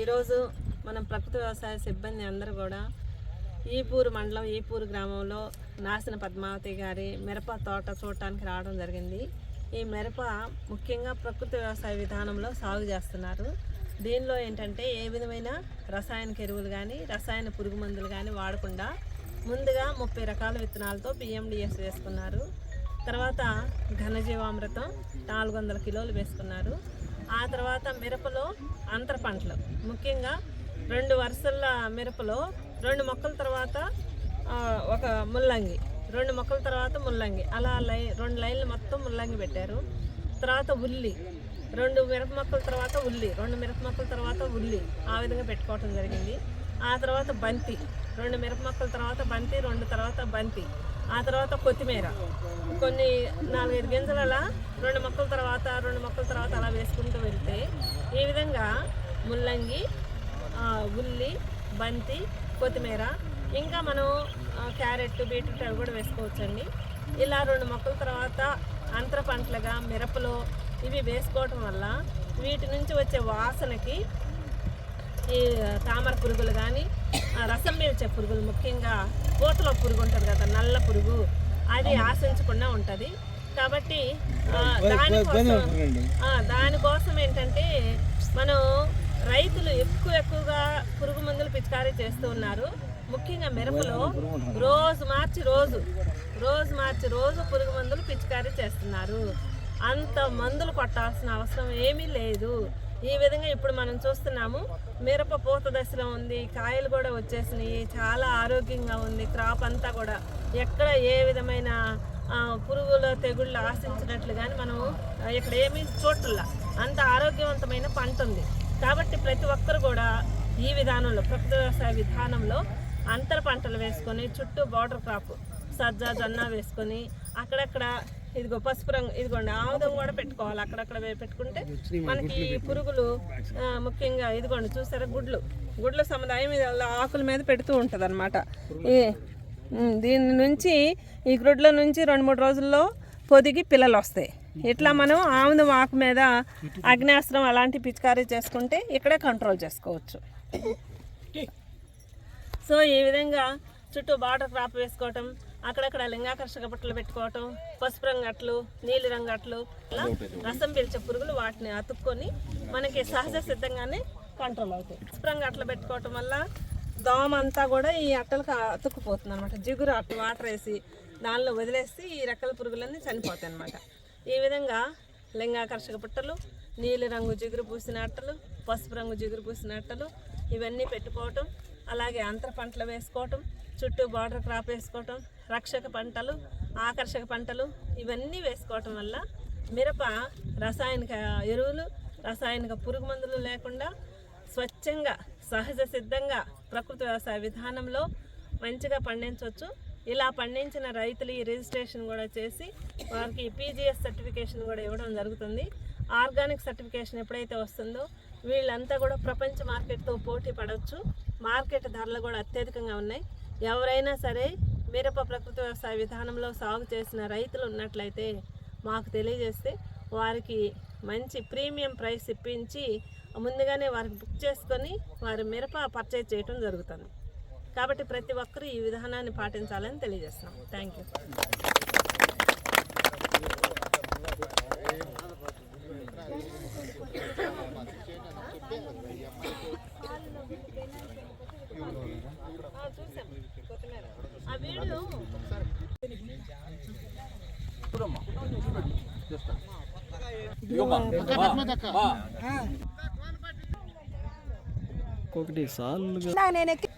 ఈరోజు మనం ప్రకృతి వ్యవసాయ సిబ్బంది అందరూ కూడా ఈపూరు మండలం ఈపూరు గ్రామంలో నాసిన పద్మావతి గారి మిరప తోట చూడటానికి రావడం జరిగింది. ఈ మిరప ముఖ్యంగా ప్రకృతి వ్యవసాయ విధానంలో సాగు చేస్తున్నారు. దీనిలో ఏంటంటే ఏ విధమైన రసాయనిక ఎరువులు కానీ రసాయన పురుగు మందులు కానీ వాడకుండా ముందుగా ముప్పై రకాల విత్తనాలతో పిఎండిఎస్ వేసుకున్నారు. తర్వాత ఘనజీవామృతం నాలుగు వందల కిలోలు వేసుకున్నారు. ఆ తర్వాత మిరపలో అంతర పంటలు ముఖ్యంగా రెండు వరుసల మిరపలో రెండు మొక్కల తర్వాత ఒక ముల్లంగి. రెండు మొక్కల తర్వాత ముల్లంగి. అలా లై రెండు లైన్లు మొత్తం ముల్లంగి పెట్టారు. తర్వాత ఉల్లి. రెండు మిరప మొక్కల తర్వాత ఉల్లి. రెండు మిరప మొక్కల తర్వాత ఉల్లి. ఆ విధంగా పెట్టుకోవటం జరిగింది. ఆ తర్వాత బంతి. రెండు మిరప మొక్కల తర్వాత బంతి రెండు తర్వాత బంతి. ఆ తర్వాత కొత్తిమీర. కొన్ని నాలుగైదు గింజలు అలా రెండు మొక్కల తర్వాత రెండు మొక్కల తర్వాత అలా వేసుకుంటూ వెళ్తే ఈ విధంగా ముల్లంగి ఉల్లి బంతి కొత్తిమీర ఇంకా మనం క్యారెట్ బీట్రూట్ అవి కూడా వేసుకోవచ్చండి. ఇలా రెండు మొక్కల తర్వాత అంతర పంటలుగా మిరపలో ఇవి వేసుకోవటం వల్ల వీటి నుంచి వచ్చే వాసనకి ఈ తామర పురుగులు కానీ రసం పీల్చే పురుగులు ముఖ్యంగా పూతలో పురుగు ఉంటుంది కదా నల్ల పురుగు అది ఆశించకుండా ఉంటుంది. కాబట్టి దానికోసం దానికోసం ఏంటంటే మనం రైతులు ఎక్కువ ఎక్కువగా పురుగు మందులు పిచికారీ చేస్తూ ఉన్నారు. ముఖ్యంగా మిరపలో రోజు మార్చి రోజు రోజు మార్చి రోజు పురుగు మందులు పిచికారీ చేస్తున్నారు. అంత మందులు కొట్టాల్సిన అవసరం ఏమీ లేదు. ఈ విధంగా ఇప్పుడు మనం చూస్తున్నాము మిరప పూత దశలో ఉంది కాయలు కూడా వచ్చేసినాయి చాలా ఆరోగ్యంగా ఉంది క్రాప్ అంతా కూడా. ఎక్కడ ఏ విధమైన పురుగుల తెగుళ్ళు ఆశించినట్లు కానీ మనం ఆ, ఇక్కడ ఏమీ చూడట్లా. అంత ఆరోగ్యవంతమైన పంట ఉంది. కాబట్టి ప్రతి ఒక్కరు కూడా ఈ విధానంలో ప్రకృతి వ్యవసాయ విధానంలో అంతర పంటలు వేసుకొని చుట్టూ బార్డర్ క్రాప్ సజ్జ జొన్న వేసుకొని అక్కడక్కడ ఇదిగో పసుపు రంగు ఇదిగోండి ఆముదం కూడా పెట్టుకోవాలి. అక్కడక్కడ పెట్టుకుంటే మనకి ఈ పురుగులు ముఖ్యంగా ఇదిగోండి చూసారా గుడ్లు? గుడ్ల సముదాయం ఇది ఆకుల మీద పెడుతూ ఉంటుంది అనమాట దీని నుంచి ఈ గుడ్ల నుంచి రెండు మూడు రోజుల్లో పొదిగి పిల్లలు వస్తాయి. ఇట్లా మనం ఆముదం ఆకు మీద అగ్నేస్త్రం అలాంటి పిచికారీ చేసుకుంటే ఇక్కడే కంట్రోల్ చేసుకోవచ్చు. సో ఈ విధంగా చుట్టూ బార్డర్ క్రాప్ వేసుకోవటం అక్కడక్కడ లింగాకర్షక బట్టలు పెట్టుకోవటం పసుపు రంగు అట్లు నీలి రంగు అట్లు ఇలా రసం పీల్చే పురుగులు వాటిని అతుక్కొని మనకి సహజ సిద్ధంగానే కంట్రోల్ అవుతాయి. పసుపు రంగు అట్లు పెట్టుకోవటం వల్ల దోమ అంతా కూడా ఈ అట్టలకు అతుక్కుపోతుంది అనమాట జిగురు అట్టు వాటర్ వేసి దానిలో వదిలేసి ఈ రెక్కల పురుగులన్నీ చనిపోతాయి అనమాట ఈ విధంగా లింగాకర్షక పుట్టలు నీలి రంగు జిగురు పూసిన అట్టలు పసుపు రంగు జిగురు పూసిన అట్టలు ఇవన్నీ పెట్టుకోవటం అలాగే అంతర పంటలు వేసుకోవటం చుట్టూ బార్డర్ క్రాప్ వేసుకోవటం రక్షక పంటలు ఆకర్షక పంటలు ఇవన్నీ వేసుకోవటం వల్ల మిరప రసాయనిక ఎరువులు రసాయనిక పురుగు మందులు లేకుండా స్వచ్ఛంగా సహజ సిద్ధంగా ప్రకృతి వ్యవసాయ విధానంలో మంచిగా పండించవచ్చు. ఇలా పండించిన రైతులు ఈ రిజిస్ట్రేషన్ కూడా చేసి వారికి పీజీఎస్ సర్టిఫికేషన్ కూడా ఇవ్వడం జరుగుతుంది. ఆర్గానిక్ సర్టిఫికేషన్ ఎప్పుడైతే వస్తుందో వీళ్ళంతా కూడా ప్రపంచ మార్కెట్తో పోటీ పడవచ్చు. మార్కెట్ ధరలు కూడా అత్యధికంగా ఉన్నాయి. ఎవరైనా సరే మిరప ప్రకృతి వ్యవసాయ విధానంలో సాగు చేసిన రైతులు ఉన్నట్లయితే మాకు తెలియజేస్తే వారికి మంచి ప్రీమియం ప్రైస్ ఇప్పించి ముందుగానే వారికి బుక్ చేసుకొని వారి మిరప పర్చేజ్ చేయడం జరుగుతుంది. కాబట్టి ప్రతి ఒక్కరూ ఈ విధానాన్ని పాటించాలని తెలియజేస్తున్నాం. థ్యాంక్ యూ చూసాం కొత్తిమీర ఆ వీడియో ఒకటి సార్లు నేను ఎక్కి